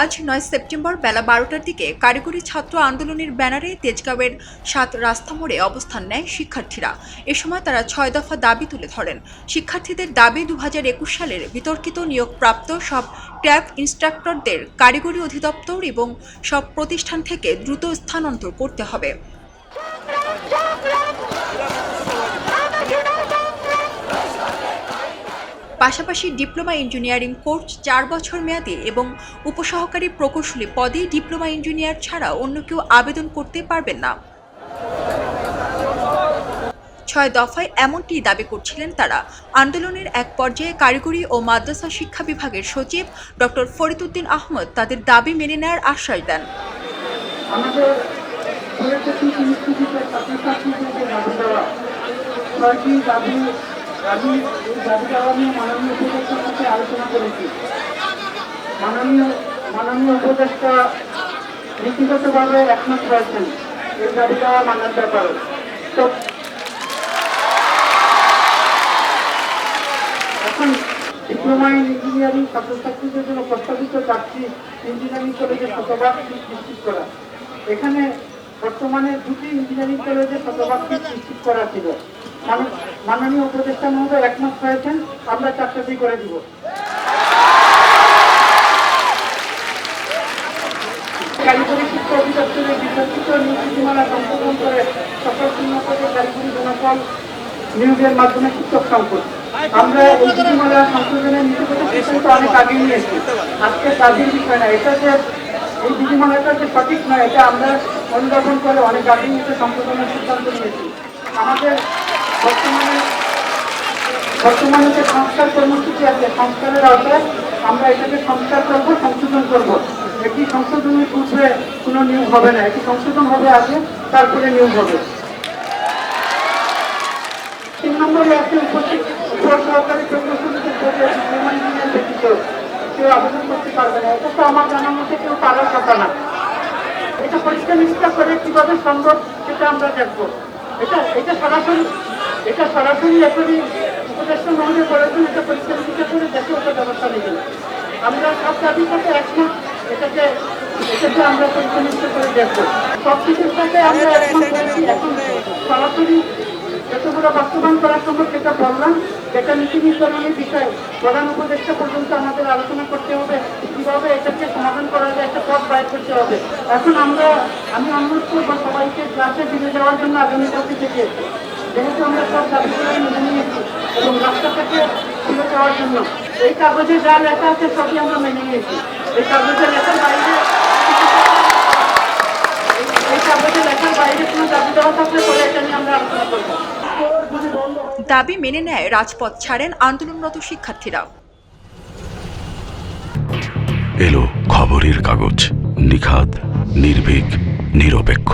আজ নয় সেপ্টেম্বর বেলা বারোটার দিকে কারিগরি ছাত্র আন্দোলনের ব্যানারে তেজগাঁওয়ের সাত রাস্তা মোড়ে অবস্থান নেয় শিক্ষার্থীরা। এ সময় তারা ছয় দফা দাবি তুলে ধরেন। শিক্ষার্থীদের দাবি দু হাজার একুশ সালের বিতর্কিত নিয়োগপ্রাপ্ত সব ট্যাব ইনস্ট্রাক্টরদের কারিগরি অধিদপ্তর এবং সব প্রতিষ্ঠান থেকে দ্রুত স্থানান্তর করতে হবে। পাশাপাশি ডিপ্লোমা ইঞ্জিনিয়ারিং কোর্স চার বছর মেয়াদী এবং উপসহকারী প্রকৌশলী পদে ডিপ্লোমা ইঞ্জিনিয়ার ছাড়া অন্য কেউ আবেদন করতে পারবেন না। ছয় দফায় এমনটি দাবি করছিলেন তারা। আন্দোলনের এক পর্যায়ে কারিগরি ও মাদ্রাসা শিক্ষা বিভাগের সচিব ডক্টর ফরিদুদ্দিন আহমদ তাদের দাবি মেনে নেওয়ার আশ্বাস দেন। আমাদের আমি এই দাবি দেওয়া মাননীয় উপদেষ্টার সাথে আলোচনা করেছি, মাননীয় মাননীয় উপদেষ্টা নীতিগতভাবে একমত হয়েছেন এই দাবি দেওয়া মানার ব্যাপারে। তো এখন ডিপ্লোমা ইঞ্জিনিয়ারিং ছাত্রছাত্রীদের জন্য প্রস্তাবিত চারটি ইঞ্জিনিয়ারিং কলেজের শতভাগ নিশ্চিত করা। এখানে বর্তমানে দুটি ইঞ্জিনিয়ারিং কলেজে শতভাগ নিশ্চিত করা ছিল। মাননীয় উপদেষ্টা মহোদয় একমত হয়েছেন, আমরা চারটাতেই করে দিব। কারিগরি শিক্ষা অধিদপ্তরের নীতিমালা সংশোধন করে সকল শূন্যপদে কারিগরি নিয়োগের মাধ্যমে শিক্ষক সংকট। আমরা এই নীতিমালা সংশোধনের নীতিগত অনেক আগে নিয়েছি। আজকে বিষয় না, এটা যে, এই যে সঠিক নয় এটা আমরা অনুধাবন করে অনেক আগে নিতে সংশোধনের সিদ্ধান্ত নিয়েছি। আমাদের বর্তমানে বর্তমানে যে সংস্কার কর্মসূচি আছে, সংস্কারের আওতায় আমরা এটাকে সংস্কার করব, সংশোধন করব। একটি সংশোধনের পূর্বে কোনো নিয়োগ হবে না। একটি সংশোধন হবে আগে, তারপরে নিয়োগ হবে। তিন নম্বরে আছে উপস্থিত উপ সহকারী প্রকৌশলীদের পদে ইঞ্জিনিয়ার কেউ আবেদন করতে পারবে না। এটা তো আমার জানার মধ্যে কেউ পারার কথা না। এটা পরীক্ষা নিরীক্ষা করে কীভাবে সম্ভব, সেটা আমরা দেখব। এটা এটা সরাসরি এটা সরাসরি এখনই উপদেষ্টা মহোদয় করেছেন এটা নিরীক্ষা করে দেখে ওটা ব্যবস্থা নেবেন আমরা সব দাবির সাথে একমত এটাকে এটাকে আমরা নিরীক্ষা করে দেখব। সব কিছুর সাথে আমরা একমত করেছি এখন সরাসরি যতগুলো বাস্তবায়ন করার সম্ভব সেটা বললাম যেটা নীতি নির্ধারণের বিষয়। প্রধান উপদেষ্টা পর্যন্ত আমাদের আলোচনা করতে হবে কীভাবে এটাকে সমাধান করা যায় একটা পথ বাইর করতে হবে। এখন আমরা আমি অনুরোধ করব সবাইকে ক্লাসে ফিরে যাওয়ার জন্য আগামীকালকে থেকে যেহেতু আমরা সব দাবিগুলো মেনে নিয়েছি এবং রাস্তা থেকে ফিরে যাওয়ার জন্য এই কাগজে যা লেখা আছে সবই আমরা মেনে নিয়েছি। এই কাগজে লেখার বাইরে এই কাগজে লেখার বাইরে কোনো দাবি দেওয়া থাকলে পরে এটা নিয়ে আমরা আলোচনা করব। দাবি মেনে নেয় রাজপথ ছাড়েন আন্দোলনরত শিক্ষার্থীরা। এলো খবরের কাগজ নিখাত নির্ভীক নিরপেক্ষ।